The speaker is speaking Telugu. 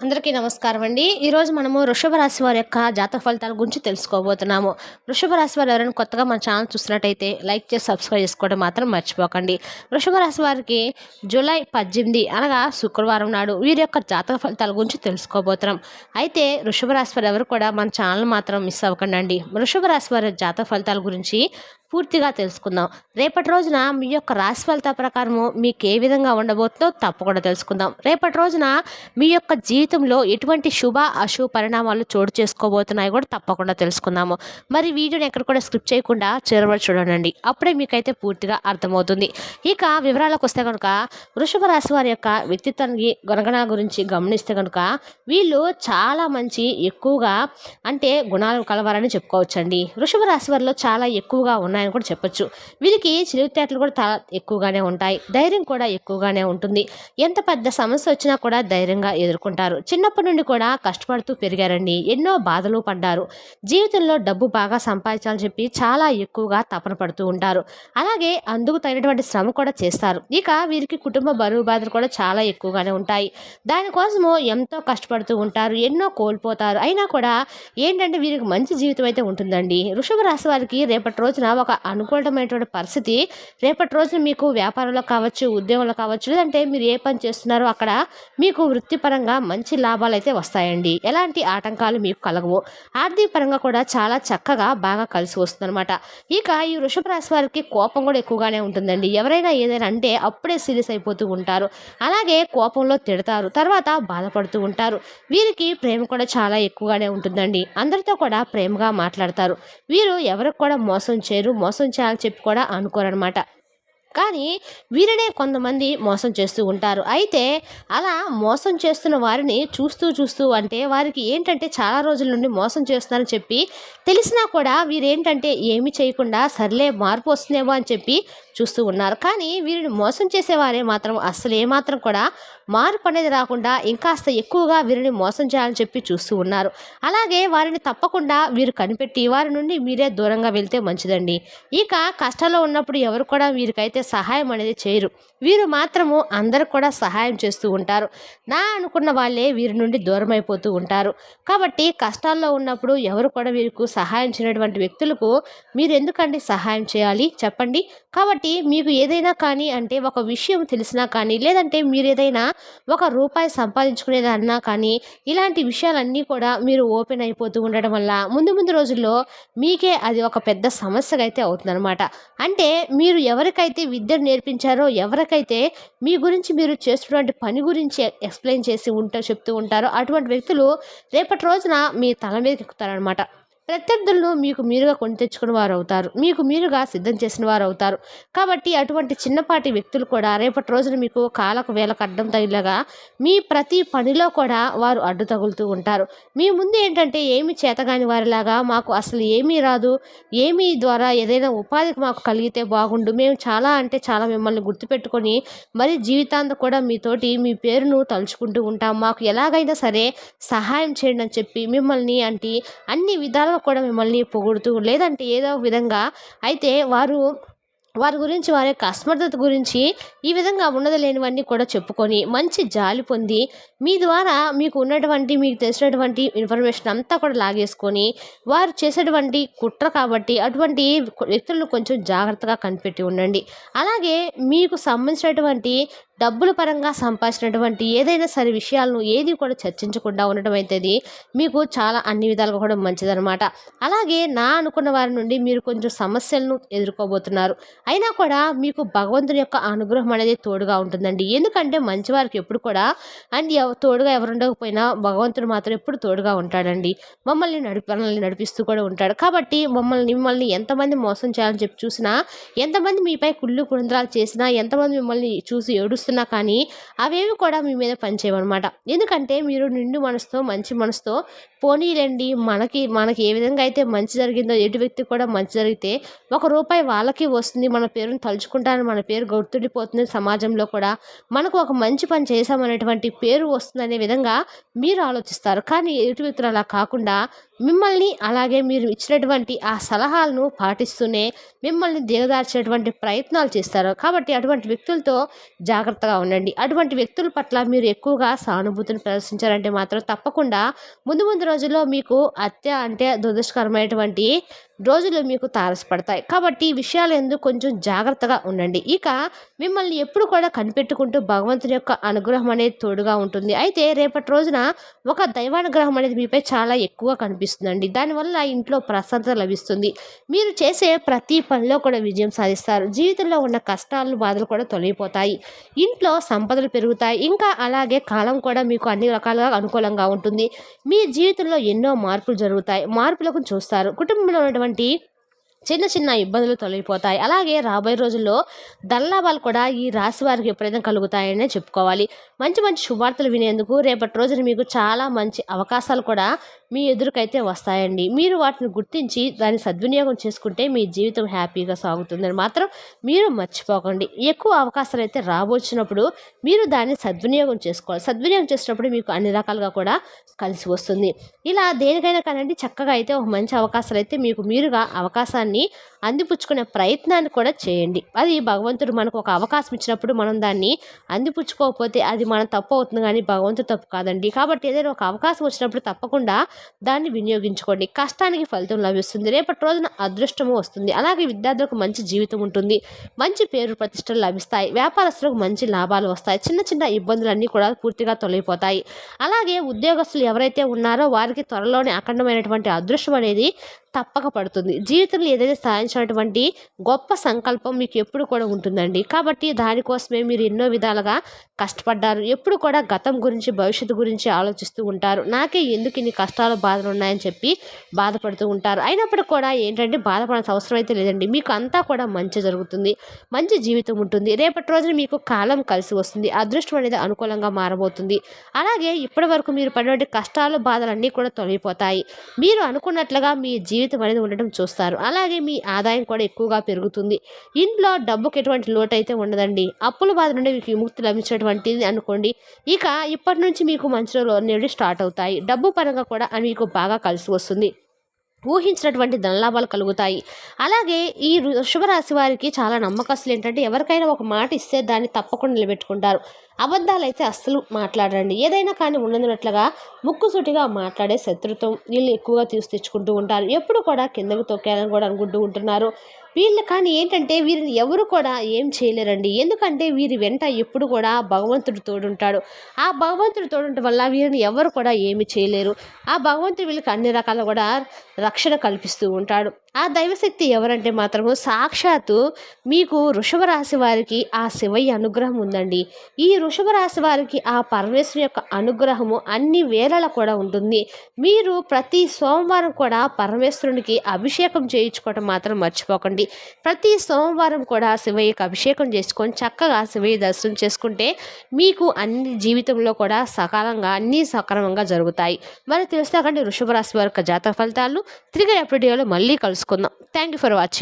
అందరికీ నమస్కారం అండి. ఈరోజు మనము వృషభ రాశి వారి యొక్క జాతక ఫలితాల గురించి తెలుసుకోబోతున్నాము. వృషభ రాశి వారు ఎవరైనా కొత్తగా మన ఛానల్ చూసినట్టయితే లైక్ చేసి సబ్స్క్రైబ్ చేసుకోవడం మాత్రం మర్చిపోకండి. వృషభ రాశి వారికి జూలై పద్దెనిమిది అనగా శుక్రవారం నాడు వీరి యొక్క జాతక ఫలితాల గురించి తెలుసుకోబోతున్నాం. అయితే వృషభ రాశి వారు ఎవరు కూడా మన ఛానల్ మాత్రం మిస్ అవ్వకండి అండి. వృషభ రాశి వారి జాతక ఫలితాల గురించి పూర్తిగా తెలుసుకుందాం. రేపటి రోజున మీ యొక్క రాశి ఫలిత ప్రకారము మీకు ఏ విధంగా ఉండబోతుందో తప్పకుండా తెలుసుకుందాం. రేపటి రోజున మీ యొక్క జీవితంలో ఎటువంటి శుభ అశుభ పరిణామాలు చోటు చేసుకోబోతున్నాయి కూడా తప్పకుండా తెలుసుకుందాము. మరి వీడియోని ఎక్కడ కూడా స్క్రిప్ట్ చేయకుండా చివరి చూడండి. అప్పుడే మీకైతే పూర్తిగా అర్థమవుతుంది. ఇక వివరాలకు వస్తే కనుక వృషభ రాశి వారి యొక్క వ్యక్తిత్వానికి గణగణ గురించి గమనిస్తే కనుక వీళ్ళు చాలా మంచి ఎక్కువగా అంటే గుణాలు కలవారని చెప్పుకోవచ్చండి. వృషభ రాశి వారిలో చాలా ఎక్కువగా ఉన్న ఉన్నాయని కూడా చెప్పొచ్చు. వీరికి చిరుతేటలు కూడా చాలా ఎక్కువగానే ఉంటాయి. ధైర్యం కూడా ఎక్కువగానే ఉంటుంది. ఎంత పెద్ద సమస్య వచ్చినా కూడా ధైర్యంగా ఎదుర్కొంటారు. చిన్నప్పటి నుండి కూడా కష్టపడుతూ పెరిగారండి. ఎన్నో బాధలు పడ్డారు. జీవితంలో డబ్బు బాగా సంపాదించాలని చెప్పి చాలా ఎక్కువగా తపన పడుతూ ఉంటారు. అలాగే అందుకు తగినటువంటి శ్రమ కూడా చేస్తారు. ఇక వీరికి కుటుంబ బరువు బాధలు కూడా చాలా ఎక్కువగానే ఉంటాయి. దానికోసము ఎంతో కష్టపడుతూ ఉంటారు. ఎన్నో కోల్పోతారు. అయినా కూడా ఏంటంటే వీరికి మంచి జీవితం అయితే ఉంటుందండి. వృషభ రాశి వారికి రేపటి రోజున ఒక అనుకూలమైనటువంటి పరిస్థితి. రేపటి రోజున మీకు వ్యాపారంలో కావచ్చు ఉద్యోగంలో కావచ్చు లేదంటే మీరు ఏ పని చేస్తున్నారో అక్కడ మీకు వృత్తిపరంగా మంచి లాభాలు అయితే వస్తాయండి. ఎలాంటి ఆటంకాలు మీకు కలగవు. ఆర్థిక పరంగా కూడా చాలా చక్కగా బాగా కలిసి వస్తుందన్నమాట. ఇక ఈ వృషభ రాశి వారికి కోపం కూడా ఎక్కువగానే ఉంటుందండి. ఎవరైనా ఏదైనా అంటే అప్పుడే సీరియస్ అయిపోతూ ఉంటారు. అలాగే కోపంలో తిడతారు. తర్వాత బాధపడుతూ ఉంటారు. వీరికి ప్రేమ కూడా చాలా ఎక్కువగానే ఉంటుందండి. అందరితో కూడా ప్రేమగా మాట్లాడతారు. వీరు ఎవరికి కూడా మోసం చేయరు. మోసం చేయాలని చెప్పి కూడా అనుకోరనమాట కానీ వీరినే కొంతమంది మోసం చేస్తూ ఉంటారు. అయితే అలా మోసం చేస్తున్న వారిని చూస్తూ చూస్తూ అంటే వారికి ఏంటంటే చాలా రోజుల నుండి మోసం చేస్తున్నారని చెప్పి తెలిసినా కూడా వీరేంటంటే ఏమి చేయకుండా సర్లే మార్పు వస్తుందేమో అని చెప్పి చూస్తూ ఉన్నారు. కానీ వీరిని మోసం చేసేవారే మాత్రం అసలు ఏమాత్రం కూడా మార్పు అనేది రాకుండా ఇంకాస్త ఎక్కువగా వీరిని మోసం చేయాలని చెప్పి చూస్తూ ఉన్నారు. అలాగే వారిని తప్పకుండా వీరు కనిపెట్టి వారి నుండి మీరే దూరంగా వెళ్తే మంచిదండి. ఇక కష్టాల్లో ఉన్నప్పుడు ఎవరు కూడా వీరికైతే సహాయం అనేది చేయరు. వీరు మాత్రము అందరు కూడా సహాయం చేస్తూ ఉంటారు. నా అనుకున్న వాళ్ళే వీరి నుండి దూరం అయిపోతూ ఉంటారు. కాబట్టి కష్టాల్లో ఉన్నప్పుడు ఎవరు కూడా వీరికి సహాయం చేయనటువంటి వ్యక్తులకు మీరు ఎందుకండి సహాయం చేయాలి? చెప్పండి. కాబట్టి మీకు ఏదైనా కానీ అంటే ఒక విషయం తెలిసినా కానీ లేదంటే మీరు ఏదైనా ఒక రూపాయి సంపాదించుకునేది అన్నా కానీ ఇలాంటి విషయాలన్నీ కూడా మీరు ఓపెన్ అయిపోతూ ఉండడం వల్ల ముందు ముందు రోజుల్లో మీకే అది ఒక పెద్ద సమస్యగా అయితే అవుతుందన్నమాట. అంటే మీరు ఎవరికైతే విద్యను నేర్పించారో ఎవరికైతే మీ గురించి మీరు చేస్తున్నటువంటి పని గురించి ఎక్స్ప్లెయిన్ చేసి ఉంటా చెప్తూ ఉంటారో అటువంటి వ్యక్తులు రేపటి రోజున మీ తల మీదకి ఎక్కుతారనమాట ప్రత్యర్థులను మీకు మీరుగా కొని తెచ్చుకుని వారు అవుతారు మీకు మీరుగా సిద్ధం చేసిన వారు అవుతారు కాబట్టి అటువంటి చిన్నపాటి వ్యక్తులు కూడా రేపటి రోజున మీకు కాలకు వేలకు అడ్డం తగిలేగా మీ ప్రతి పనిలో కూడా వారు అడ్డు తగులుతూ ఉంటారు. మీ ముందు ఏంటంటే ఏమి చేతగాని వారిలాగా మాకు అసలు ఏమీ రాదు. ఏమీ ద్వారా ఏదైనా ఉపాధికి మాకు కలిగితే బాగుండు. మేము చాలా అంటే చాలా మిమ్మల్ని గుర్తుపెట్టుకొని మరి జీవితాంతం కూడా మీతోటి మీ పేరును తలుచుకుంటూ ఉంటాం. మాకు ఎలాగైనా సరే సహాయం చేయండి అని చెప్పి మిమ్మల్ని అంటే అన్ని విధాల కూడా మిమ్మల్ని పొగుడుతూ లేదంటే ఏదో ఒక విధంగా అయితే వారు వారి గురించి వారి యొక్క అస్మర్థత గురించి ఈ విధంగా ఉన్నది లేనివన్నీ కూడా చెప్పుకొని మంచి జాలి పొంది మీ ద్వారా మీకు ఉన్నటువంటి మీకు తెలిసినటువంటి ఇన్ఫర్మేషన్ అంతా కూడా లాగేసుకొని వారు చేసేటువంటి కుట్ర కాబట్టి అటువంటి వ్యక్తులను కొంచెం జాగ్రత్తగా కనిపెట్టి ఉండండి. అలాగే మీకు సంబంధించినటువంటి డబ్బుల పరంగా సంపాదించినటువంటి ఏదైనా సరే విషయాలను ఏది కూడా చర్చించకుండా ఉండటం అవుతుంది మీకు చాలా అన్ని విధాలుగా కూడా మంచిదనమాట అలాగే నా అనుకున్న వారి నుండి మీరు కొంచెం సమస్యలను ఎదుర్కోబోతున్నారు. అయినా కూడా మీకు భగవంతుని యొక్క అనుగ్రహం అనేది తోడుగా ఉంటుందండి. ఎందుకంటే మంచివారికి ఎప్పుడు కూడా అండ్ తోడుగా ఎవరు ఉండకపోయినా భగవంతుడు మాత్రం ఎప్పుడు తోడుగా ఉంటాడండి. మమ్మల్ని నడిపి మనల్ని నడిపిస్తూ కూడా ఉంటాడు. కాబట్టి మమ్మల్ని మిమ్మల్ని ఎంతమంది మోసం చేయాలని చెప్పి చూసినా ఎంతమంది మీపై కుళ్ళు కుణింద్రాలు చేసినా ఎంతమంది మిమ్మల్ని చూసి చేస్తున్నా కానీ అవేవి కూడా మీ మీద పనిచేయమన్నమాట ఎందుకంటే మీరు నిండు మనసుతో మంచి మనసుతో పోనీలండి మనకి మనకి ఏ విధంగా అయితే మంచి జరిగిందో ఎటు వ్యక్తి కూడా మంచి జరిగితే ఒక రూపాయి వాళ్ళకి వస్తుంది మన పేరును తలుచుకుంటాను మన పేరు గుర్తుండిపోతుంది సమాజంలో కూడా. మనకు ఒక మంచి పని చేశామనేటువంటి పేరు వస్తుందనే విధంగా మీరు ఆలోచిస్తారు. కానీ ఎటు వ్యక్తులు అలా కాకుండా మిమ్మల్ని అలాగే మీరు ఇచ్చినటువంటి ఆ సలహాలను పాటిస్తూనే మిమ్మల్ని దిగదార్చేటువంటి ప్రయత్నాలు చేస్తారు. కాబట్టి అటువంటి వ్యక్తులతో జాగ్రత్త జాగ్రత్తగా ఉండండి. అటువంటి వ్యక్తుల పట్ల మీరు ఎక్కువగా సానుభూతిని ప్రదర్శించారంటే మాత్రం తప్పకుండా ముందు ముందు రోజుల్లో మీకు అత్య అంటే దురదృష్టకరమైనటువంటి రోజులు మీకు తారసపడతాయి. కాబట్టి ఈ విషయాలు ఎందుకు కొంచెం జాగ్రత్తగా ఉండండి. ఇక మిమ్మల్ని ఎప్పుడు కూడా కనిపెట్టుకుంటూ భగవంతుని యొక్క అనుగ్రహం అనేది తోడుగా ఉంటుంది. అయితే రేపటి రోజున ఒక దైవానుగ్రహం అనేది మీపై చాలా ఎక్కువ కనిపిస్తుందండి. దానివల్ల ఇంట్లో ప్రశాంతత లభిస్తుంది. మీరు చేసే ప్రతి పనిలో కూడా విజయం సాధిస్తారు. జీవితంలో ఉన్న కష్టాలు బాధలు కూడా తొలగిపోతాయి. ఇంట్లో సంపదలు పెరుగుతాయి. ఇంకా అలాగే కాలం కూడా మీకు అన్ని రకాలుగా అనుకూలంగా ఉంటుంది. మీ జీవితంలో ఎన్నో మార్పులు జరుగుతాయి. మార్పులకు చూస్తారు. కుటుంబంలో ఉన్నటువంటి చిన్న చిన్న ఇబ్బందులు తొలగిపోతాయి. అలాగే రాబోయే రోజుల్లో దల్లాభాలు కూడా ఈ రాశి వారికి ఎప్పుడైనా కలుగుతాయనే చెప్పుకోవాలి. మంచి మంచి శుభార్తలు వినేందుకు రేపటి రోజున మీకు చాలా మంచి అవకాశాలు కూడా మీ ఎదురుకైతే వస్తాయండి. మీరు వాటిని గుర్తించి దాన్ని సద్వినియోగం చేసుకుంటే మీ జీవితం హ్యాపీగా సాగుతుందని మాత్రం మీరు మర్చిపోకండి. ఎక్కువ అవకాశాలు అయితే రాబోచ్చినప్పుడు మీరు దాన్ని సద్వినియోగం చేసుకోవాలి. సద్వినియోగం చేసినప్పుడు మీకు అన్ని రకాలుగా కూడా కలిసి వస్తుంది. ఇలా దేనికైనా కానండి చక్కగా అయితే ఒక మంచి అవకాశాలు అయితే మీకు మీరుగా అవకాశాన్ని అందిపుచ్చుకునే ప్రయత్నాన్ని కూడా చేయండి. అది భగవంతుడు మనకు ఒక అవకాశం ఇచ్చినప్పుడు మనం దాన్ని అందిపుచ్చుకోకపోతే అది మన తప్పు అవుతుంది కానీ భగవంతుడు తప్పు కాదండి. కాబట్టి ఏదైనా ఒక అవకాశం వచ్చినప్పుడు తప్పకుండా దాన్ని వినియోగించుకోండి. కష్టానికి ఫలితం లభిస్తుంది. రేపటి రోజున అదృష్టము వస్తుంది. అలాగే విద్యార్థులకు మంచి జీవితం ఉంటుంది. మంచి పేరు ప్రతిష్టలు లభిస్తాయి. వ్యాపారస్తులకు మంచి లాభాలు వస్తాయి. చిన్న చిన్న ఇబ్బందులన్నీ కూడా పూర్తిగా తొలగిపోతాయి. అలాగే ఉద్యోగస్తులు ఎవరైతే ఉన్నారో వారికి త్వరలోనే అఖండమైనటువంటి అదృష్టం అనేది తప్పక పడుతుంది. జీవితంలో ఏదైతే సాధించినటువంటి గొప్ప సంకల్పం మీకు ఎప్పుడు కూడా ఉంటుందండి. కాబట్టి దానికోసమే మీరు ఎన్నో విధాలుగా కష్టపడ్డారు. ఎప్పుడు కూడా గతం గురించి భవిష్యత్తు గురించి ఆలోచిస్తూ ఉంటారు. నాకే ఎందుకు ఇన్ని కష్టాలు బాధలు ఉన్నాయని చెప్పి బాధపడుతూ ఉంటారు. అయినప్పటికీ కూడా ఏంటంటే బాధపడాల్సిన అవసరం అయితే లేదండి. మీకు అంతా కూడా మంచి జరుగుతుంది. మంచి జీవితం ఉంటుంది. రేపటి రోజున మీకు కాలం కలిసి వస్తుంది. అదృష్టం అనేది అనుకూలంగా మారబోతుంది. అలాగే ఇప్పటి వరకు మీరు పడినటువంటి కష్టాలు బాధలన్నీ కూడా తొలగిపోతాయి. మీరు అనుకున్నట్లుగా మీ జీవితం అనేది ఉండటం చూస్తారు. అలాగే మీ ఆదాయం కూడా ఎక్కువగా పెరుగుతుంది. ఇంట్లో డబ్బుకి ఎటువంటి లోటు అయితే ఉండదండి. అప్పుల బాధ నుండి మీకు విముక్తి లభించినటువంటిది అనుకోండి. ఇక ఇప్పటి నుంచి మీకు మంచి రోజులు అనేవి స్టార్ట్ అవుతాయి. డబ్బు పరంగా కూడా మీకు బాగా కలిసి వస్తుంది. ఊహించినటువంటి ధనలాభాలు కలుగుతాయి. అలాగే ఈ వృషభరాశి వారికి చాలా నమ్మకస్తులు ఏంటంటే ఎవరికైనా ఒక మాట ఇస్తే దాన్ని తప్పకుండా నిలబెట్టుకుంటారు. అబద్ధాలైతే అస్సలు మాట్లాడండి ఏదైనా కానీ ఉండనున్నట్లుగా ముక్కుసూటిగా మాట్లాడే శత్రుత్వం వీళ్ళు ఎక్కువగా తీసి తెచ్చుకుంటూ ఉంటారు. ఎప్పుడు కూడా కిందకు తొక్కాలని కూడా అనుకుంటూ ఉంటున్నారు. వీళ్ళు కానీ ఏంటంటే వీరిని ఎవరు కూడా ఏం చేయలేరండి. ఎందుకంటే వీరి వెంట ఎప్పుడు కూడా భగవంతుడు తోడుంటాడు. ఆ భగవంతుడు తోడుంట వల్ల వీరిని ఎవరు కూడా ఏమి చేయలేరు. ఆ భగవంతుడు వీళ్ళకి అన్ని రకాల కూడా రక్షణ కల్పిస్తూ ఉంటాడు. ఆ దైవశక్తి ఎవరంటే మాత్రము సాక్షాత్తు మీకు వృషభ రాశి వారికి ఆ శివయ్య అనుగ్రహం ఉందండి. ఈ వృషభ రాశి వారికి ఆ పరమేశ్వరి యొక్క అనుగ్రహము అన్ని వేళల కూడా ఉంటుంది. మీరు ప్రతి సోమవారం కూడా పరమేశ్వరునికి అభిషేకం చేయించుకోవటం మాత్రం మర్చిపోకండి. ప్రతి సోమవారం కూడా శివయ్యకి అభిషేకం చేసుకొని చక్కగా శివయ్య దర్శనం చేసుకుంటే మీకు అన్ని జీవితంలో కూడా సకాలంగా అన్నీ సక్రమంగా జరుగుతాయి. మరి తెలుస్తాకండి వృషభ రాశి వారి యొక్క జాతక ఫలితాలు. తిరిగి ఎప్పుడు మళ్ళీ కలుసుకుందాం. Thank you for watching